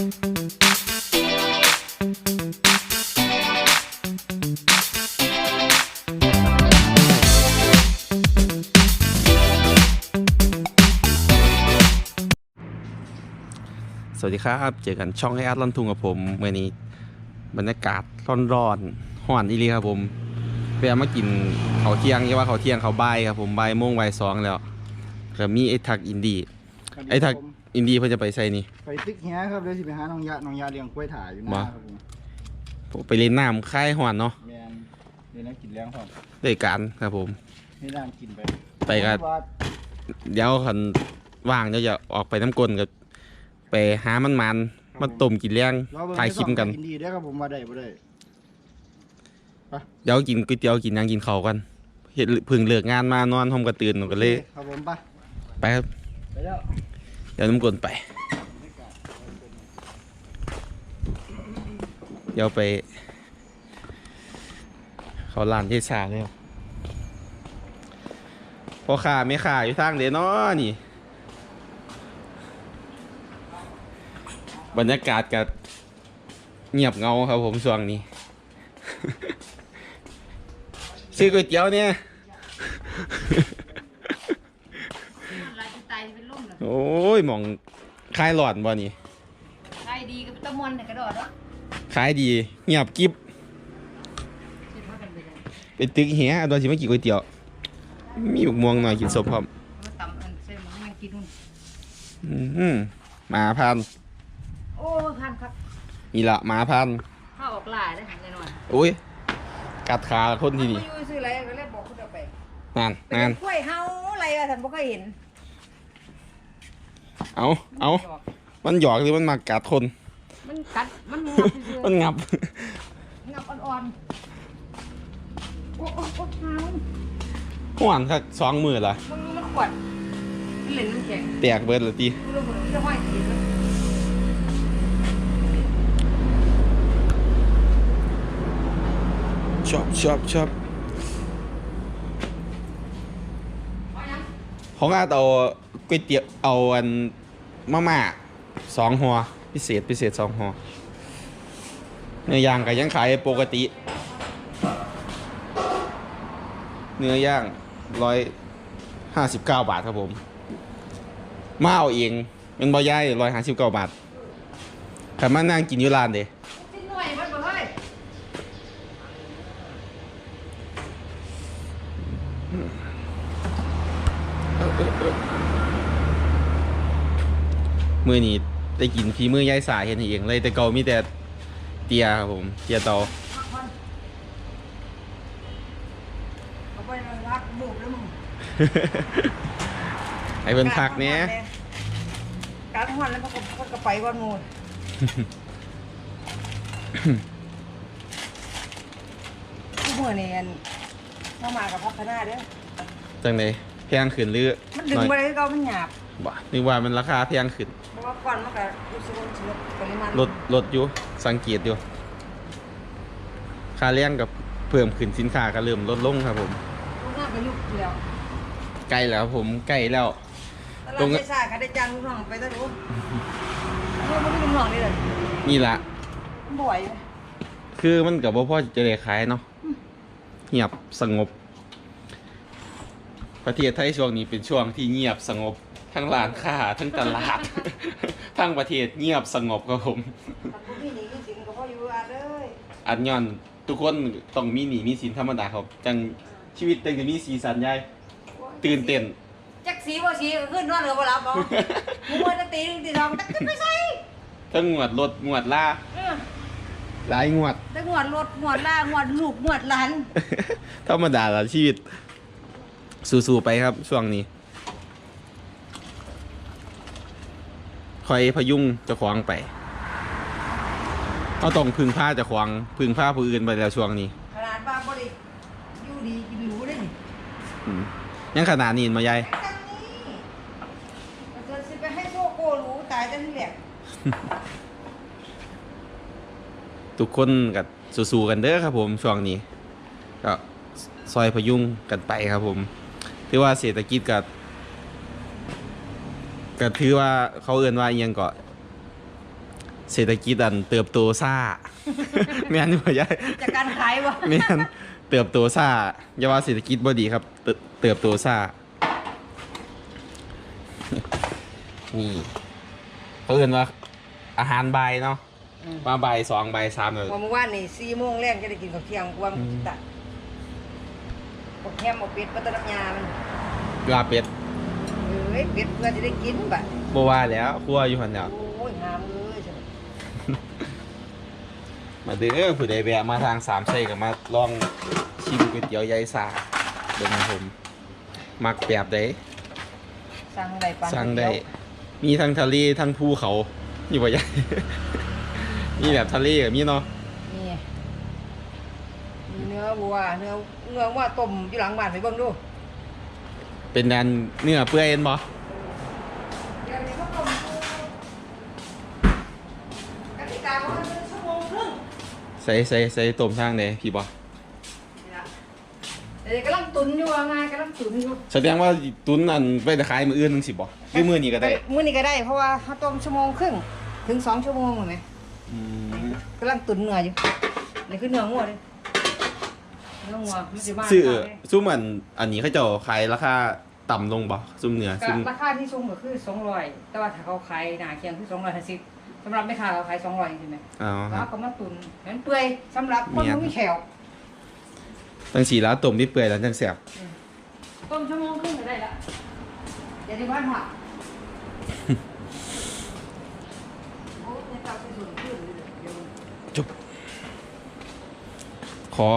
สวัสดีครับ เจอกันช่องไออาร์ตลันทุงกับผมเมื่อนี้บรรยากาศร้อนๆห้อนอีหลีครับผมไปเอามากินเขาวเที่ยงเรียกว่าเขาวเที่ยงเขาวบ่ายครับผมบ่ายโมงบ่ายสองแล้วก็มีไอ้ทักอินดี้ไอ้ทัก อินดี้เพื่อจะไปใส่นี่ ไปตึกเฮียครับเดี๋ยวสิไปหาน้องยะน้องยาเลี้ยงกล้วยถ่ายอยู่มานะครับผมไปเล่นน้ำค่ายห้อนเนาะแมนเดี๋ยวนักกินเลี้ยงครับด้วยกันครับผม ให้น้ำกินไปไปกันว่าเดี๋ยวคันว่างเดี๋ยวจะออกไปน้ำกลนกับไปหามันมันๆมาต้มกินเลี้ยง เราเบิ่งถ่ายคลิปกันกินดีได้อครับผมมาได้บ่ได้เดี๋ยวกินก๋วยเตี๋ยวกินหยังกินข้าวกันเห็ดเพึ่งเลิกงานมานอนห้องกระตื่นก็เลยครับผมไปไปครับ ไปแล้วเดี๋ยวน้ำกลนไป เดี๋ยวไป เขาลานเทศาเลยครับพอขาไม่ขาอยู่ทางเดนอนี่ บรรยากาศกับเงียบเงาครับผมช่วงนี้ ซื้อก๋วยเตี๋ยวเนี่ย ลายจะ ตายจะเป็นล่มเหรอโอ้ยหมองคลายหลอนบ่นี่ใครดีก็เป็นตะมวนแต่กระโดดเนาะขายดีเงียบกิบคิดว่ากันไปเลยเป็นตึกเหียตอนสิมากินก๋วยเตี๋ยว มีบุกม่วงหน่อยกินสมพร้อมมาตำอันเส้นมันยังกินนู่นอื้อหือหมาพันธุ์โอ้พันครับนี่ละหมาพันธุ์ข้าวออกลายได้แน่นอนโอ้ยกัดขาคนที่นี่ไม่อยู่ซื้ออะไรก็เลยบอกคุณเอาไปนั่นเป็นนั่นกล้วยเฮาอะไรอะท่านบ่เคยเห็น เอาเอามันหยอกหรือมันมากัดคน มันกัด มันงับเฉยมันงับ ๆงับอ่อนๆ โอ้โอ้โอ้เฮาหวานคักสองมือละมึงมันขวดมันเหล่นน้ำแข็งแตกเบิดเลยตีกูรู้หมดที่จะห้อยตีนมันชอบชอบชอบเอายังของอาตเอาก๋วยเตี๋ยวเอาอัน มาม่าสองหัว พิเศษพิเศษสองหัวเนื้อย่างก็ยังขายปกติ เนื้อย่างร้อยห้าสิบเก้าบาทครับผมมาเอาเองมันบ่ย่ายร้อยห้าสิบเก้าบาทแต่มานั่งกินอยู่ร้านเด้สิ้นหน่วยมันบ่เฮ้ย มือนี้ได้กินฝีมือยายสายเห็นเองเลยแต่เก่ามีแต่เตียครับผมเตียเตาพักผ่อนเอาไปรักบุบแล้วมึงไอ้เพิ่นพักเนี้ยกลางหันแล้วมันก็มันก็ไปวันงูทุกมื่อนี่อันเข้ามากับพัฒนาเด้อจังไดแพงขึ้นหรือมันดึงน้อยไปเลยก็มันหยาบ บ่นึกว่ามันราคาแพงขึ้นเพราะว่าก่อนมันก็รู้สึกว่ามันสิลดปริมาณลดลดอยู่สังเกตอยู่ ค่าแรงกับเพิ่มขึ้นสินค้าก็เริ่มลดลงครับผมลูกน้องก็ยุบแล้วใกล้แล้วครับผมใกล้แล้วตตรลาดง ไม่ซ่าก็ได้จ้างลูกน้องไปตะลุนี่มันไม่ได้ลูกน้องนี่เลยนี่ละมันบ่อยคือมันกับว่าพ่อจะได้ขายเนาะเงียบสงบ ประเทศไทยช่วงนี้เป็นช่วงที่เงียบสงบ ทั้งร้านค้าทั้งตลาด ทั้งประเทศเงียบสงบครับผมแต่พวกนี้นี่จริงๆก็พออยู่อาเลย อันย้อนทุกคนต้องมีหนีมีสินธรรมดาครับ จังชีวิตจังจะมีสีสันใหญ่ตื่นเต้น จักสีบ่สีก็ขึ้นนอนเหลือบ่หลับบ่ มึงว่าจะตีหนึ่งตีสองตักขึ้นไปใส่ทั้งงวดรถงวดล่าเออหลายงวด แต่งวดรถงวดล่างวดลูกงวดหลาน ธรรมดาละชีวิต สู้ๆไปครับช่วงนี้ คอยพยุงเจะขวางไปเอาต้องพึ่งผ้าเจะขวางพึ่งผ้าผู้อื่นไปแล้วช่วงนี้ ขนาดบ้านบ่ได้อยู่ดีกินหรูได้นี่อืมยังขนาดนี้มายายจังนี้มันจะสิไปให้โซโก้หรูตายจังที่แหลกทุกคนกับสู้ๆกันเด้อครับผมช่วงนี้ ก็ซอยพยุงกันไปครับผม ถือว่าเศรษฐกิจกับ ก็ถือว่าเขาเอื่นว่าอิหยังก็เศรษฐกิจอันเติบโตซ่า แม่นบ่ยายจากการขายวะแม่นเติบโตซ่าอย่าว่าเศรษฐกิจบ่ดีครับ เติบเติบโตซ่านี่เพิ่นว่าอาหารบ่ายเนาะมาบ่ายสองบ่ายสามเลยวันเมื่อวานนี่สี่โมงแรกจะได้กินข้าวเที่ยงกวางตัดพวกแฮมเอาเป็ดมาตะนับยามันว่าเป็ด เอ้ยเป็ดเพื่อจะได้กินบัดบ่ว่าแล้วครัวอยู่หั่นแล้ว โอ้ยงามเลยใช่ไหมมาเด้อผู้ใดแวะมาทางสามไส้ก็มาลองชิมก๋วยเตี๋ยวยายสาเบิ่งครับผมมักแบบใดสั่งได้ปานสั่งได้ มีทั้งทะเลทั้งภูเขาอยู่บ่ยาย มีแบบทะเลกับมีเนาะนี่มีเนื้อวัวเนื้อเนื้อวัวต้มอยู่หลังบ้านไปเบิ่งดู เป็นอันเนื้อเปื่อยเอ็นบ่เดี๋ยวนี้เขาต้มกติกาเขาเป็นชั่วโมงครึ่งใส่ใส่ใส่ต้มทางใดพี่บ่นี่ล่ะเดี๋ยวกำลังตุนอยู่ว่าไงกำลังตุนอยู่แสดงว่าตุนอันไปขายมื้ออื่นจังสิบ่หรือมื้อนี้ก็ได้ มื้อนี้ก็ได้เพราะว่าเขาต้มชั่วโมงครึ่งถึงสองชั่วโมงเห็นไหมอืมกำลังตุนเนื้ออยู่นี่คือเนื้องัวเลย เนื้องัวมันสิมาซื้อซุ่มอันอันนี้เขาเจ้าขายราคาต่ำลงบ่ซุ่มเนื้อซุ่มราคาที่สูงก็คือ200แต่ว่าถ้าเขาขายหนาเคียงคือ250สำหรับแม่ค้าเขาขาย200ใช่ไหมอ๋อคแล้รัวบก็มาตุนงั้นเปื่อยสำหรับคนเมียนบ่มีแขวตั้งสีแล้วต้มที่เปื่อยแล้วจังแซ่บต้มชั่วโมงครึ่งก็ได้ละเดี๋ยวที่บ้านหักโอ้ยเตาสิสูงขึ้นเลยเดี๋ยวจุบขอ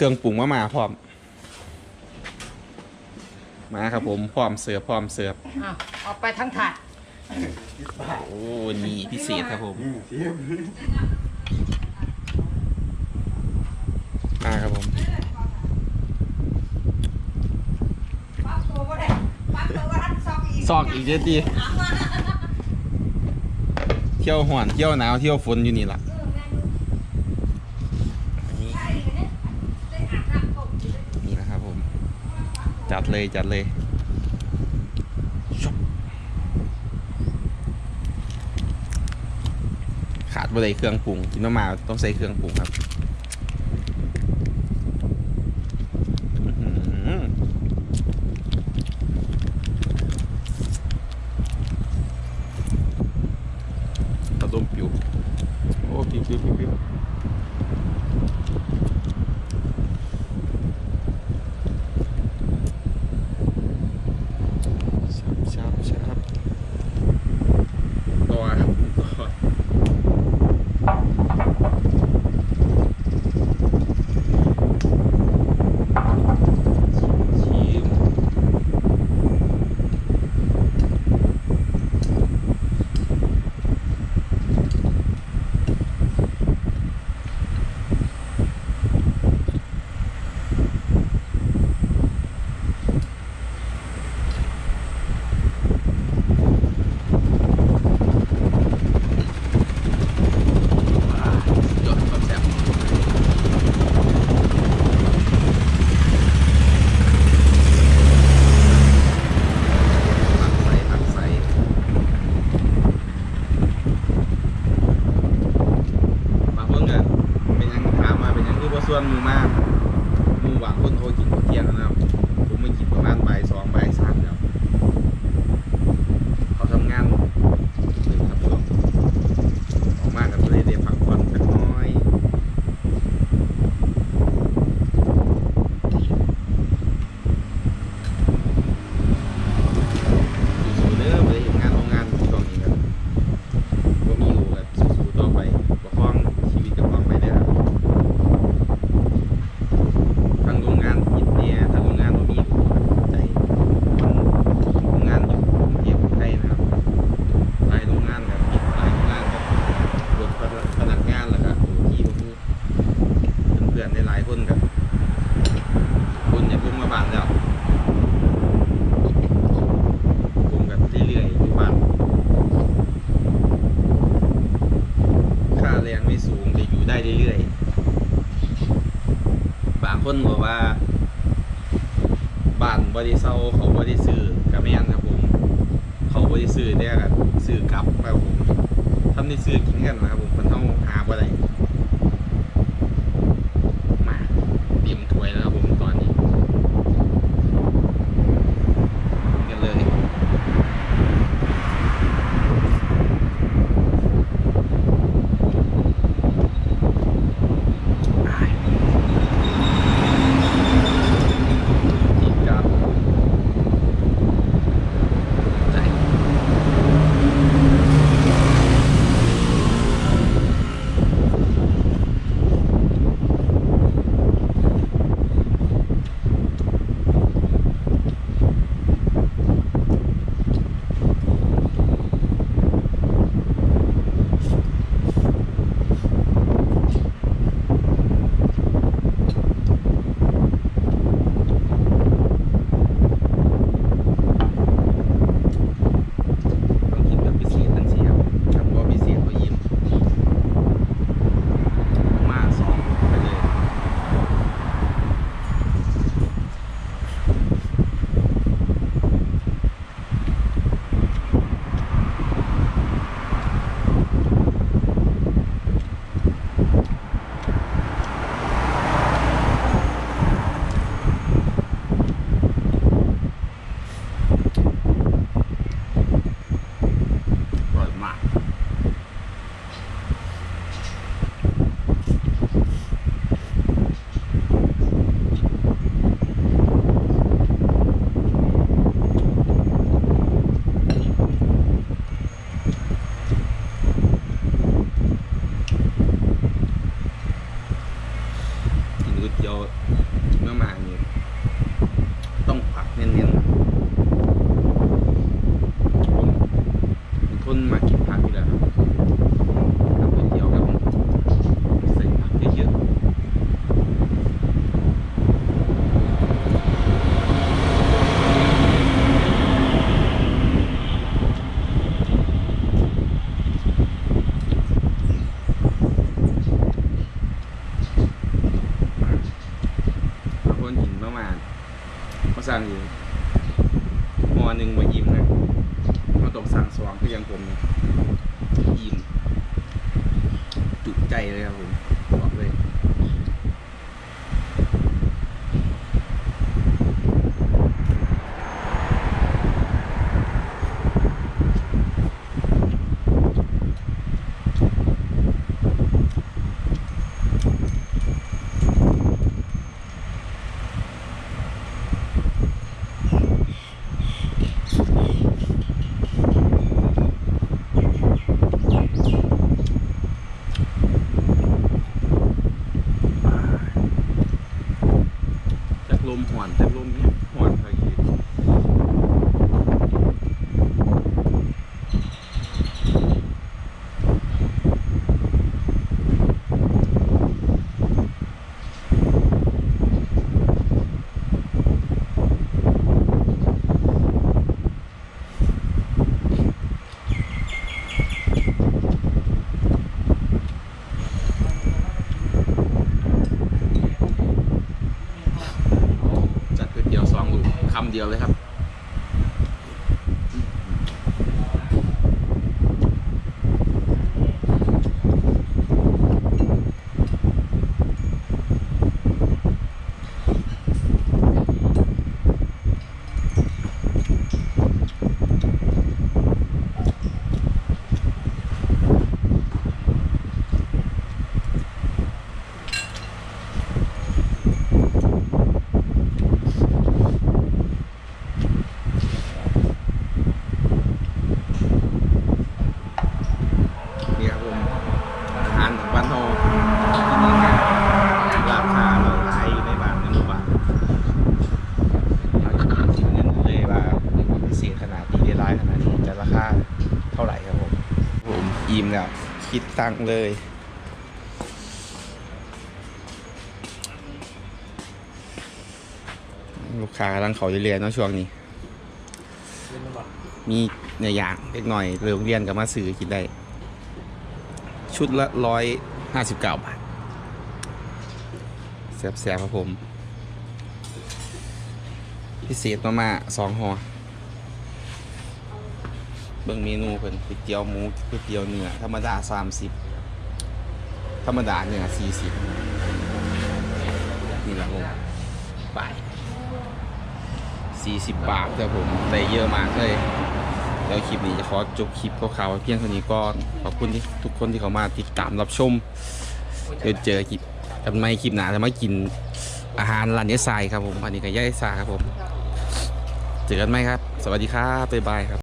เครื่องปรุงมามาพร้อม มาครับผมพร้อมเสิร์ฟพร้อมเสิร์ฟอ้าวเอาไปทั้งถาดโอ้นี่พิเศษครับผมอืมเทียบมาครับผมปั๊บตัวก็ได้ปั๊บตัวก็ทันซอกอีกซอกอีกเจ๊ตีเที่ยวห่อนเที่ยวหนาวเที่ยวฝนอยู่นี่ล่ะอันนี้นี่นะครับผม จัดเลยจัดเลยขาดบ่ได้เครื่องปรุงกินมามาต้องใส่เครื่องปรุงครับอื้อมปิวโอ้ปิวปิวปิว คนบอกว่าบ้านบริเซาเขาบริสื่อกับแม่นครับผม เขาบริสื่อได้กับสื่อกลับครับผมทำในสื่อกินกันนะครับผมมันต้องหาอะไร ยวเลยครับ อิ่มเนี่ยคิดตังเลย ลูกค้ากำลังเขาเรียนเนาะช่วงนี้ มีเนื้อย่างเล็กหน่อยเรื่องเรียนกับมาซื้อกินได้ ชุดละร้อยห้าสิบเก้าบาทแซ่บๆครับผม พิเศษมามาสองห่อ งเมนูเพิ่นก๋วยเตี๋ยวหมูก๋วยเตี๋ยวเนื้อธรรมดาสามสิบธรรมดาเนื้อสี่สิบนี่แหละผมไปสี่สิบบาทแต่ผมได้เยอะมากเลยแล้วคลิปนี้จะขอจบคลิปข่าวๆไว้เพียงเท่านี้ก่อนขอบคุณที่ทุกคนที่เขามาติดตามรับชมเดี๋ยวเจอคลิปกันไม่คลิปหนาจะมากินอาหารร้านเนสไซครับผมอันนี้ก็ย่าเนสไซครับผมเจอกันไหมครับ สวัสดีครับบ๊ายบายครับ